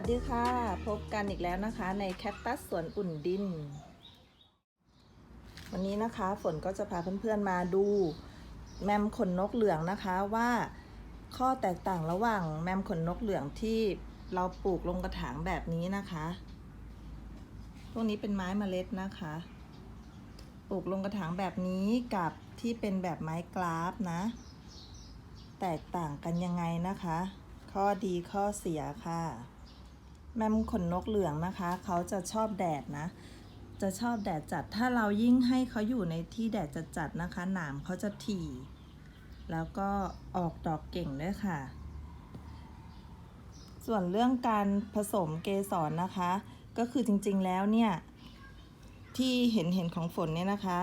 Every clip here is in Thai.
วัสดีค่ะ พบกันอีกแล้วนะคะ ในแคคตัสสวนอุ่นดิน วันนี้นะคะฝนก็จะพาเพื่อนๆมาดู แมมขนนกเหลืองนะคะว่าข้อแตกต่างระหว่างแมมขนนกเหลืองที่เราปลูกลงกระถางแบบนี้นะคะ พวกนี้เป็นไม้เมล็ดนะคะ ปลูกลงกระถางแบบนี้กับที่เป็นแบบไม้กราฟนะ แตกต่างกันยังไงนะคะข้อดีข้อเสียค่ะ แมมขนนกเหลืองนะคะ เขาจะชอบแดดนะ จะชอบแดดจัด ถ้าเรายิ่งให้เขาอยู่ในที่แดดจัดๆนะคะ หนามเขาจะถี่ แล้วก็ออกดอกเก่งด้วยค่ะ ส่วนเรื่องการผสมเกสรนะคะ ก็คือจริงๆแล้วเนี่ยที่เห็นเห็นของฝนเนี่ยนะคะ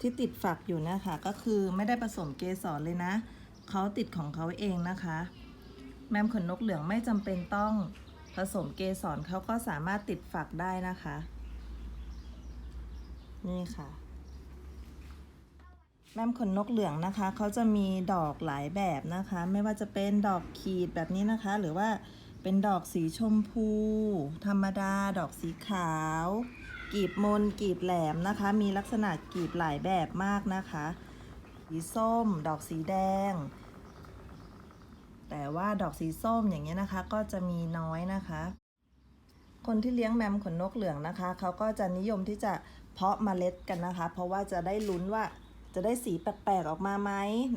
ที่ติดฝักอยู่นะคะก็คือไม่ได้ผสมเกสรเลยนะเขาติดของเขาเองนะคะ แมมขนนกเหลืองไม่จำเป็นต้อง สมเกสรเขาก็สามารถติดฝักได้นะคะ นี่ค่ะ แมมขนนกเหลืองนะคะ เขาจะมีดอกหลายแบบนะคะ ไม่ว่าจะเป็นดอกขีดแบบนี้นะคะ หรือว่าเป็นดอกสีชมพู ธรรมดา ดอกสีขาว กีบมน กีบแหลมนะคะ มีลักษณะกีบหลายแบบมากนะคะ สีส้ม ดอกสีแดง แต่ว่าดอกสีส้มอย่างเงี้ยนะคะ ก็จะมีน้อยนะคะ คนที่เลี้ยงแมมขนนกเหลืองนะคะ เขาก็จะนิยมที่จะเพาะเมล็ดกันนะคะ เพราะว่าจะได้ลุ้นว่าจะได้สีแปลกๆออกมาไหม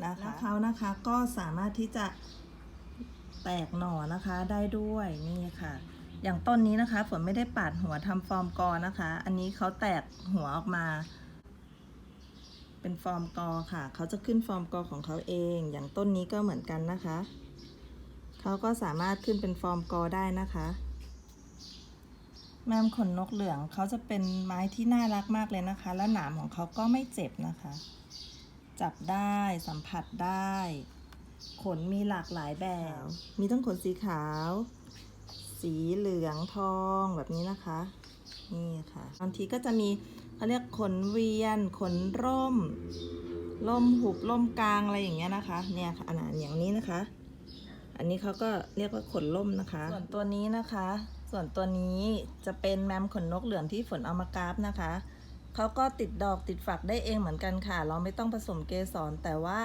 นะคะแล้วเขานะคะก็สามารถที่จะแตกหน่อนะคะได้ด้วยนี่ค่ะ อย่างต้นนี้นะคะฝนไม่ได้ปาดหัวทำฟอร์มกอนะคะ อันนี้เขาแตกหัวออกมา เป็นฟอร์มกอค่ะ เขาจะขึ้นฟอร์มกอของเขาเอง อย่างต้นนี้ก็เหมือนกันนะคะ เขาก็สามารถขึ้นเป็นฟอร์มกอได้นะคะ แมมขนนกเหลืองเขาจะเป็นไม้ที่น่ารักมากเลยนะคะ แล้วหนามของเขาก็ไม่เจ็บนะคะ จับได้สัมผัสได้ ขนมีหลากหลายแบบ มีทั้งขนสีขาว สีเหลืองทองแบบนี้นะคะ นี่ค่ะบางทีก็จะมี เขาเรียกขนเวียน ขนร่ม ร่มหุบร่มกลางอะไรอย่างเงี้ยนะคะ เนี่ยค่ะอันนั้นอย่างนี้นะคะ อันนี้เขาก็เรียกว่าขนล่มนะคะ ส่วนตัวนี้นะคะ ส่วนตัวนี้จะเป็นแมมขนนกเหลืองที่ฝนเอามากราฟนะคะเขาก็ติดดอกติดฝักได้เองเหมือนกันค่ะ เราไม่ต้องผสมเกสรแต่ว่า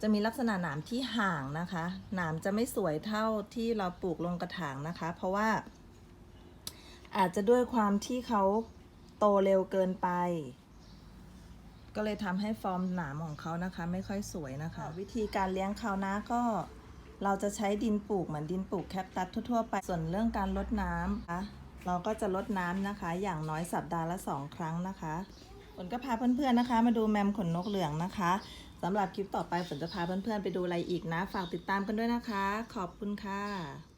จะมีลักษณะหนามที่ห่างนะคะ หนามจะไม่สวยเท่าที่เราปลูกลงกระถางนะคะ เพราะว่า อาจจะด้วยความที่เขา โตเร็วเกินไป ก็เลยทำให้ฟอร์มหนามของเขานะคะ ไม่ค่อยสวยนะคะ วิธีการเลี้ยงเขานะก็เราจะใช้ดินปลูกเหมือนดินปลูกแคคตัสทั่วๆไป ส่วนเรื่องการลดน้ำนะคะเราก็จะลดน้ำนะคะ อย่างน้อยสัปดาห์ละสองครั้งนะคะฝนก็พาเพื่อนๆนะคะ มาดูแมมขนนกเหลืองนะคะสำหรับคลิปต่อไปฝนจะพาเพื่อนๆไปดูอะไรอีกนะ ฝากติดตามกันด้วยนะคะ ขอบคุณค่ะ